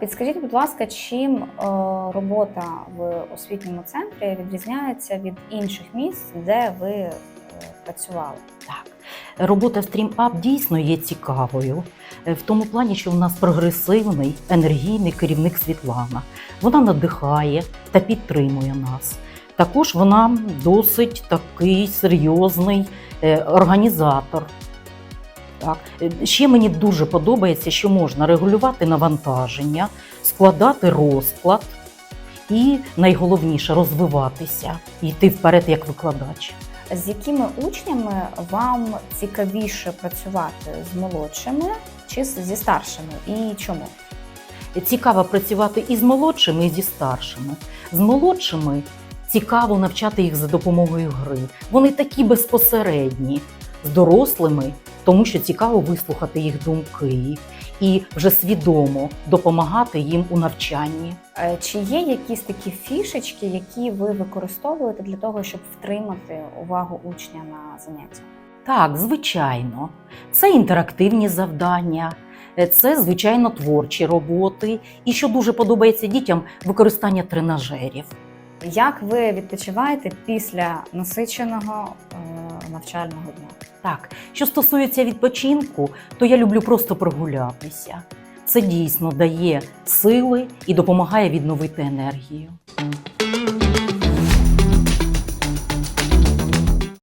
підскажіть, будь ласка, чим е, робота в освітньому центрі відрізняється від інших місць, де ви е, працювали? Так, робота в StreamUp дійсно є цікавою е, в тому плані, що в нас прогресивний енергійний керівник Світлана. Вона надихає та підтримує нас. Також вона досить такий серйозний організатор. Так. Е, Ще мені дуже подобається, що можна регулювати навантаження, складати розклад і найголовніше розвиватися, йти вперед як викладач. З якими учнями вам цікавіше працювати з молодшими чи зі старшими? І чому? Цікаво працювати і з молодшими, і зі старшими. З молодшими цікаво навчати їх за допомогою гри. Вони такі безпосередні, з дорослими, тому що цікаво вислухати їх думки і вже свідомо допомагати їм у навчанні. Е, Чи є якісь такі фішечки, які ви використовуєте для того, щоб втримати увагу учня на заняття? Так, звичайно, це інтерактивні завдання, е, це звичайно творчі роботи. І що дуже подобається дітям, використання тренажерів. Як ви відпочиваєте після насиченого е, навчального дня? Так, що стосується відпочинку, то я люблю просто прогулятися. Це дійсно дає сили і допомагає відновити енергію.